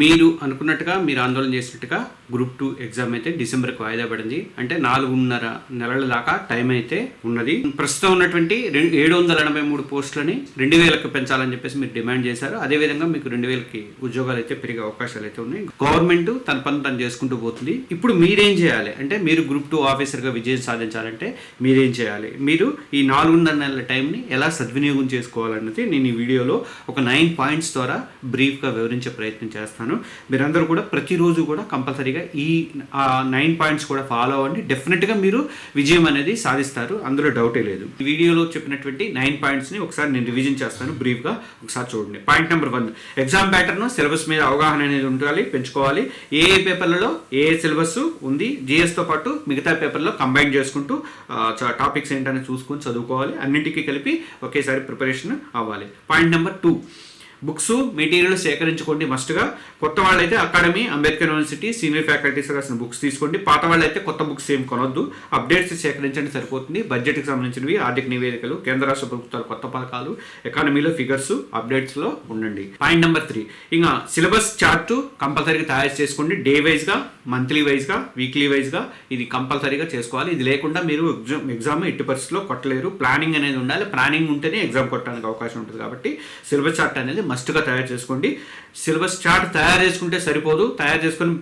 మీరు అనుకున్నట్టుగా మీరు ఆందోళన చేసినట్టుగా గ్రూప్ టూ ఎగ్జామ్ అయితే డిసెంబర్కి వాయిదా పడింది. అంటే నాలుగున్నర నెలల దాకా టైం అయితే ఉన్నది. ప్రస్తుతం ఉన్నటువంటి ఏడు వందల ఎనభై మూడు పోస్టులని రెండు వేలకు పెంచాలని చెప్పేసి మీరు డిమాండ్ చేశారు. అదేవిధంగా మీకు రెండు వేలకి ఉద్యోగాలు అయితే పెరిగే అవకాశాలు అయితే ఉన్నాయి. గవర్నమెంట్ తన పని తను చేసుకుంటూ పోతుంది. ఇప్పుడు మీరేం చేయాలి? అంటే మీరు గ్రూప్ టూ ఆఫీసర్గా విజయం సాధించాలంటే మీరేం చేయాలి? మీరు ఈ నాలుగున్నర నెలల టైంని ఎలా సద్వినియోగం చేసుకోవాలన్నది నేను ఈ వీడియోలో ఒక నైన్ పాయింట్స్ ద్వారా బ్రీఫ్గా వివరించే ప్రయత్నం చేస్తాను. మీరందరూ కూడా ప్రతిరోజు కూడా కంపల్సరీగా ఈ నైన్ పాయింట్స్ కూడా ఫాలో అవ్వండి. డెఫినెట్గా మీరు విజయం అనేది సాధిస్తారు. అందులో డౌటే లేదు. ఈ వీడియోలో చెప్పినటువంటి నైన్ పాయింట్స్ని ఒకసారి నేను రివిజన్ చేస్తాను బ్రీఫ్గా. ఒకసారి చూడండి. Point number one. Exam pattern syllabus మీద అవగాహన అనేది ఉండాలి పెంచుకోవాలి. ఏ ఏ పేపర్లలో ఏ ఏ సిలబస్ ఉంది జిఎస్తో పాటు మిగతా పేపర్లో కంబైన్ చేసుకుంటూ టాపిక్స్ ఏంటని చూసుకొని చదువుకోవాలి. అన్నింటికీ కలిపి ఒకేసారి ప్రిపరేషన్ అవ్వాలి. Point number two. Books material సేకరించుకోండి మస్ట్గా కొత్త వాళ్ళైతే academy Ambedkar university senior faculties రాసిన బుక్స్ తీసుకోండి. పాత వాళ్ళైతే కొత్త బుక్స్ ఏం కొనొద్దు. అప్డేట్స్ సేకరించండి సరిపోతుంది. బడ్జెట్కి సంబంధించినవి ఆర్థిక నివేదికలు కేంద్ర రాష్ట్ర ప్రభుత్వాలు కొత్త పథకాలు ఎకానమీలో ఫిగర్స్ అప్డేట్స్లో ఉండండి. పాయింట్ నెంబర్ త్రీ ఇంకా సిలబస్ చార్ట్ కంపల్సరీగా తయారు చేసుకోండి. డే వైజ్గా మంత్లీ వైజ్గా వీక్లీ వైజ్గా ఇది కంపల్సరీగా చేసుకోవాలి. ఇది లేకుండా మీరు ఎగ్జామ్ ఎగ్జామ్ ఎట్టి పరిస్థితుల్లో కొట్టలేరు. ప్లానింగ్ అనేది ఉండాలి. ప్లానింగ్ ఉంటేనే ఎగ్జామ్ కొట్టడానికి అవకాశం ఉంటుంది కాబట్టి సిలబస్ చార్ట్ అనేది మస్ట్గా తయారు చేసుకోండి. సిలబస్ చార్ట్ తయారు చేసుకుంటే సరిపోదు. తయారు చేసుకొని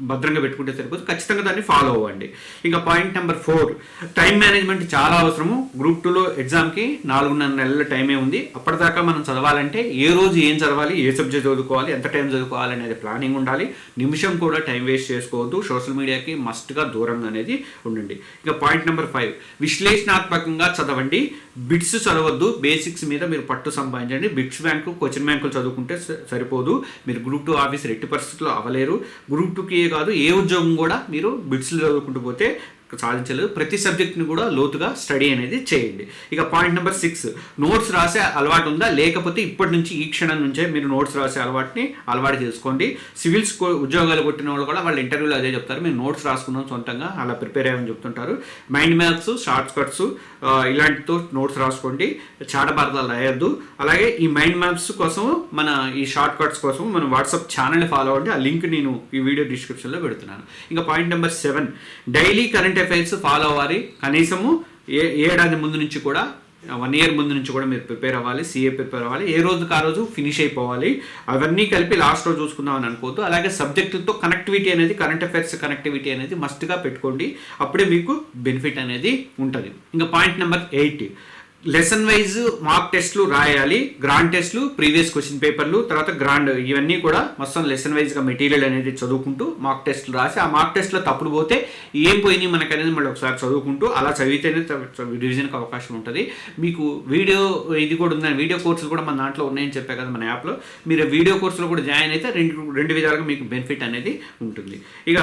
భద్రంగా పెట్టుకుంటే సరిపోతుంది. ఖచ్చితంగా దాన్ని ఫాలో అవ్వండి. ఇంకా point number four time management చాలా అవసరము. గ్రూప్ టూలో ఎగ్జామ్కి నాలుగున్నర నెలల టైమే ఉంది. అప్పటిదాకా మనం చదవాలంటే ఏ రోజు ఏం చదవాలి ఏ సబ్జెక్ట్ చదువుకోవాలి ఎంత టైం చదువుకోవాలి అనేది ప్లానింగ్ ఉండాలి. నిమిషం కూడా టైం వేస్ట్ చేసుకోవద్దు. సోషల్ మీడియాకి మస్ట్గా దూరంగా అనేది ఉండండి. ఇంకా పాయింట్ నెంబర్ ఫైవ్ విశ్లేషణాత్మకంగా చదవండి. బిట్స్ చదవద్దు. బేసిక్స్ మీద మీరు పట్టు సంపాదించండి. బిట్స్ బ్యాంకు క్వశ్చన్ బ్యాంకులు చదువుకుంటే సరిపోదు. మీరు గ్రూప్ టూ ఆఫీసర్ ఎట్టి పరిస్థితుల్లో అవ్వలేరు. గ్రూప్ టూకి కాదు ఏ ఉద్యోగం కూడా మీరు బిట్స్లో చదువుకుంటూ పోతే సాధించలేదు. ప్రతి సబ్జెక్ట్ని కూడా లోతుగా స్టడీ అనేది చేయండి. ఇక పాయింట్ నెంబర్ సిక్స్ నోట్స్ రాసే అలవాటు ఉందా? లేకపోతే ఇప్పటి నుంచి ఈ క్షణం నుంచే మీరు నోట్స్ రాసే అలవాటుని అలవాటు చేసుకోండి. సివిల్స్ ఉద్యోగాలు కొట్టిన వాళ్ళు కూడా వాళ్ళు ఇంటర్వ్యూలో అదే చెప్తారు. మేము నోట్స్ రాసుకున్నాం సొంతంగా అలా ప్రిపేర్ అయ్యామని చెప్తుంటారు. మైండ్ మ్యాప్స్ షార్ట్ కట్స్ ఇలాంటితో నోట్స్ రాసుకోండి. చాటబారదాలు రాయొద్దు. అలాగే ఈ మైండ్ మ్యాప్స్ కోసం మన ఈ షార్ట్ కట్స్ కోసం మన వాట్సాప్ ఛానల్ని ఫాలో అవ్వండి. ఆ లింక్ నేను ఈ వీడియో డిస్క్రిప్షన్లో పెడుతున్నాను. ఇంకా point number seven daily current affairs follow అవ్వాలి. కనీసము ఏ ఏడాది ముందు నుంచి కూడా వన్ ఇయర్ ముందు నుంచి కూడా మీరు ప్రిపేర్ అవ్వాలి సీఏ ప్రిపేర్ అవ్వాలి. ఏ రోజుకి ఆ రోజు ఫినిష్ అయిపోవాలి. అవన్నీ కలిపి లాస్ట్ రోజు చూసుకుందాం అని అనుకోవద్దు. అలాగే సబ్జెక్టులతో కనెక్టివిటీ అనేది కరెంట్ అఫైర్స్ కనెక్టివిటీ అనేది మస్ట్గా పెట్టుకోండి. అప్పుడే మీకు బెనిఫిట్ అనేది ఉంటుంది. ఇంకా point number eight lesson wise mark టెస్ట్లు రాయాలి గ్రాండ్ టెస్ట్లు ప్రీవియస్ క్వశ్చన్ పేపర్లు తర్వాత గ్రాండ్ ఇవన్నీ కూడా మొత్తం లెసన్ వైజ్గా మెటీరియల్ అనేది చదువుకుంటూ మార్క్ టెస్ట్లు రాసి ఆ మార్క్ టెస్ట్లో తప్పుడు పోతే ఏం పోయినాయి మనకు అనేది మళ్ళీ ఒకసారి చదువుకుంటూ అలా చదివితేనే రివిజన్కి అవకాశం ఉంటుంది. మీకు వీడియో ఇది కూడా ఉందని వీడియో కోర్సులు కూడా మన దాంట్లో ఉన్నాయని చెప్పే కదా మన యాప్లో. మీరు వీడియో కోర్సులో కూడా జాయిన్ అయితే రెండు రెండు విధాలుగా మీకు బెనిఫిట్ అనేది ఉంటుంది. ఇక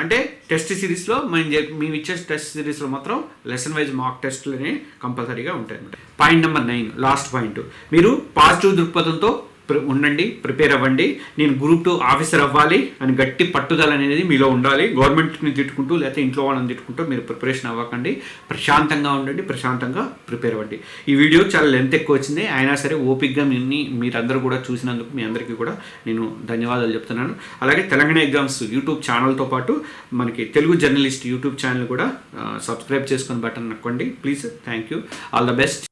అంటే టెస్ట్ సిరీస్లో మేము మేము ఇచ్చే టెస్ట్ సిరీస్లో మాత్రం లెసన్ వైజ్ మార్క్ టెస్ట్లని కంపల్సరీగా ఉంటాయి. అనమాట point number nine last point మీరు పాజిటివ్ దృక్పథంతో ఉండండి ప్రిపేర్ అవ్వండి. నేను గ్రూప్ టూ ఆఫీసర్ అవ్వాలి అని గట్టి పట్టుదల అనేది మీలో ఉండాలి. గవర్నమెంట్ని తిట్టుకుంటూ లేకపోతే ఇంట్లో వాళ్ళని తిట్టుకుంటూ మీరు ప్రిపరేషన్ అవ్వకండి. ప్రశాంతంగా ఉండండి ప్రశాంతంగా ప్రిపేర్ అవ్వండి. ఈ వీడియో చాలా లెంత్ ఎక్కువ వచ్చింది. అయినా సరే ఓపిక్గా మీ మీరందరూ కూడా చూసినందుకు మీ అందరికీ కూడా నేను ధన్యవాదాలు చెప్తున్నాను. అలాగే తెలంగాణ ఎగ్జామ్స్ యూట్యూబ్ ఛానల్తో పాటు మనకి తెలుగు జర్నలిస్ట్ యూట్యూబ్ ఛానల్ కూడా సబ్స్క్రైబ్ చేసుకొని బటన్ నొక్కండి. Please thank you all the best